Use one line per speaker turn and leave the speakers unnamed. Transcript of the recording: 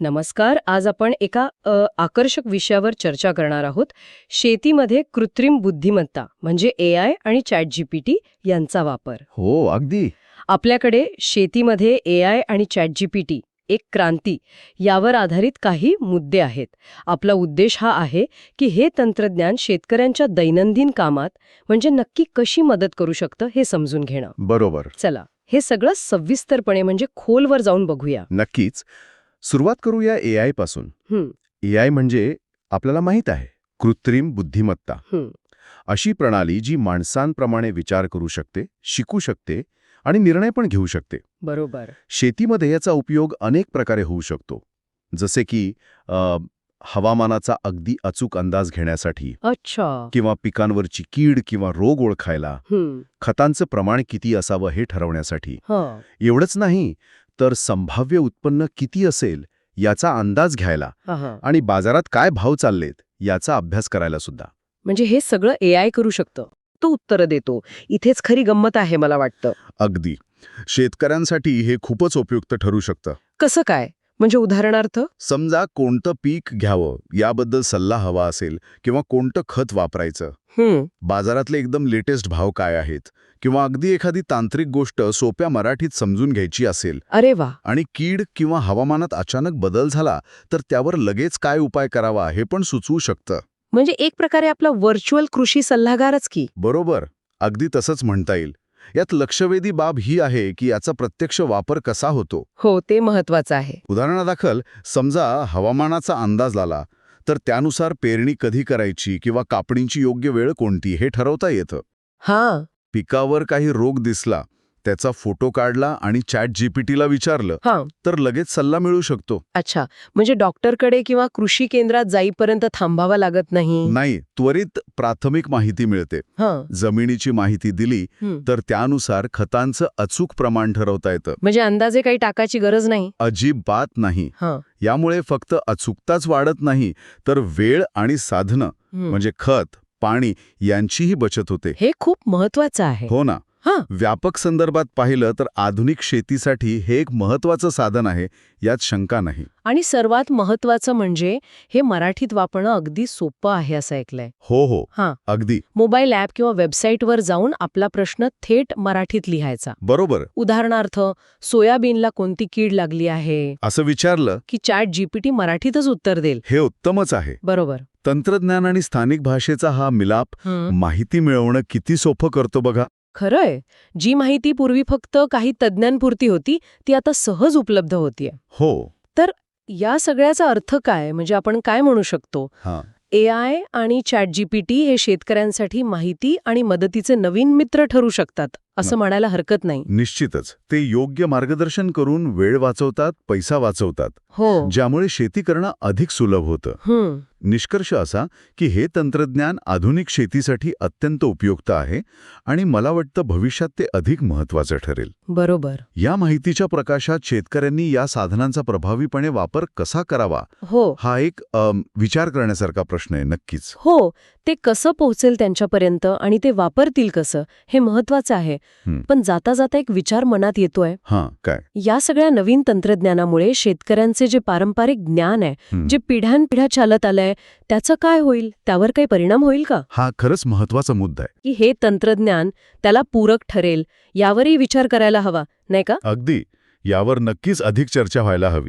नमस्कार आज आपण एका अ, आकर्षक विषयावर चर्चा करणार आहोत. शेतीमध्ये कृत्रिम बुद्धिमत्ता म्हणजे ए आय आणि चॅट जीपीटी यांचा वापर.
हो अगदी.
आपल्याकडे शेतीमध्ये ए आय आणि चॅट जीपीटी एक क्रांती यावर आधारित काही मुद्दे आहेत. आपला उद्देश हा आहे की हे तंत्रज्ञान शेतकऱ्यांच्या दैनंदिन कामात म्हणजे नक्की कशी मदत करू शकतं हे समजून घेणं.
बरोबर.
चला हे सगळं सविस्तरपणे म्हणजे खोलवर जाऊन बघूया.
नक्कीच. सुरुवात करूया ए
आयपासून.
ए आय म्हणजे आपल्याला माहीत आहे कृत्रिम बुद्धिमत्ता. अशी प्रणाली जी माणसांप्रमाणे विचार करू शकते शिकू शकते आणि निर्णय पण घेऊ शकते.
बरोबर.
शेतीमध्ये याचा उपयोग अनेक प्रकारे होऊ शकतो. जसे की हवामानाचा अगदी अचूक अंदाज घेण्यासाठी
अच्छा.
किंवा पिकांवरची कीड किंवा रोग ओळखायला खतांचं प्रमाण किती असावं हे ठरवण्यासाठी. एवढंच नाही तर संभाव्य उत्पन्न किती असेल याचा अंदाज घ्यायला. आणि बाजारात काय भाव चाललेत याचा अभ्यास करायला सुद्धा.
म्हणजे हे सगळं ए आय करू शकतं. तो उत्तर देतो. इथेच खरी गंमत आहे मला वाटतं.
अगदी. शेतकऱ्यांसाठी हे खूपच उपयुक्त ठरू शकतं.
कसं काय? म्हणजे उदाहरणार्थ
समजा कोणतं पीक घ्यावं याबद्दल सल्ला हवा असेल किंवा कोणतं खत वापरायचं. बाजारातले एकदम लेटेस्ट भाव काय आहेत? किंवा अगदी एखादी तांत्रिक गोष्ट सोप्या मराठीत समजून घ्यायची असेल.
अरे वा!
आणि कीड किंवा हवामानात अचानक बदल झाला तर त्यावर लगेच काय उपाय करावा हे पण सुचवू शकतं.
म्हणजे एक प्रकारे आपला व्हर्च्युअल कृषी सल्लागारच की.
बरोबर. अगदी तसंच म्हणता येईल. यात लक्षवेधी बाब ही आहे की याचा प्रत्यक्ष वापर कसा होतो.
हो ते महत्वाचं आहे.
उदाहरणादाखल समजा हवामानाचा अंदाज आला तर त्यानुसार पेरणी कधी करायची किंवा कापणीची योग्य वेळ कोणती हे ठरवता येतं.
हा.
पिकावर काही रोग दिसला त्याचा फोटो काढला आणि चॅट जीपीटीला विचारलं
हा.
तर लगेच सल्ला मिळू शकतो.
अच्छा. म्हणजे डॉक्टरकडे किंवा कृषी केंद्रात जाईपर्यंत थांबावा लागत नाही?
नाही त्वरित प्राथमिक माहिती मिळते.
हा.
जमिनीची माहिती दिली. तर त्यानुसार खतांचं अचूक प्रमाण ठरवता येतं.
म्हणजे अंदाजे काही टाकायची गरज नाही?
अजिबात नाही. यामुळे फक्त अचूकताच वाढत नाही तर वेळ आणि साधनं. म्हणजे खत पाणी यांचीही बचत होते.
हे खूप महत्वाचं आहे.
हो ना. व्यापक संदर्भात पाहिलं तर आधुनिक शेतीसाठी हे एक महत्वाचं साधन आहे यात शंका नाही.
आणि सर्वात महत्वाचं म्हणजे हे मराठीत वापरणं अगदी सोपं आहे असं ऐकलंय.
हो हो.
हा.
अगदी.
मोबाईल ॲप किंवा वेबसाईटवर जाऊन आपला प्रश्न थेट मराठीत लिहायचा.
बरोबर.
उदाहरणार्थ सोयाबीनला कोणती कीड लागली आहे?
असं विचारलं
की चॅट जीपीटी मराठीतच उत्तर देईल.
हे उत्तमच आहे.
बरोबर.
तंत्रज्ञान आणि स्थानिक भाषेचा हा मिलाप. माहिती मिळवणं किती सोपं करतो बघा.
खरंय. जी माहिती पूर्वी फक्त काही तज्ज्ञांपुरती होती ती आता सहज उपलब्ध होतीये.
हो.
या सगळ्याचा अर्थ काय? म्हणजे आपण काय म्हणू शकतो?
हा.
ए आय आणि चॅट जीपीटी हे शेतकऱ्यांसाठी माहिती आणि मदतीचे नवीन मित्र ठरू शकतात. असं म्हणायला हरकत नाही.
निश्चितच. ते योग्य मार्गदर्शन करून वेळ वाचवतात पैसा वाचवतात.
हो.
ज्यामुळे शेती करणं अधिक सुलभ होतं. निष्कर्ष असा की हे तंत्रज्ञान आधुनिक शेतीसाठी अत्यंत उपयुक्त आहे आणि मला वाटतं भविष्यात ते अधिक महत्वाचं ठरेल.
बरोबर.
या माहितीच्या प्रकाशात शेतकऱ्यांनी या साधनांचा प्रभावीपणे वापर कसा करावा?
हो.
हा एक विचार करण्यासारखा प्रश्न आहे नक्कीच.
हो. ते कसं पोहोचेल त्यांच्यापर्यंत आणि ते वापरतील कसं हे महत्वाचं आहे. पण जाता जाता एक विचार मनात येतोय.
हां काय?
या सगळ्या नवीन तंत्रज्ञानामुळे शेतकऱ्यांचे जे पारंपरिक ज्ञान आहे. जे पिढ्यानपिढ्या चालत आलंय त्याचं काय होईल? त्यावर काही परिणाम होईल का?
हा खरंच महत्त्वाचा मुद्दा आहे.
की हे तंत्रज्ञान त्याला पूरक ठरेल यावरही विचार करायला हवा नाही का?
अगदी. यावर नक्कीच अधिक चर्चा व्हायला हवी.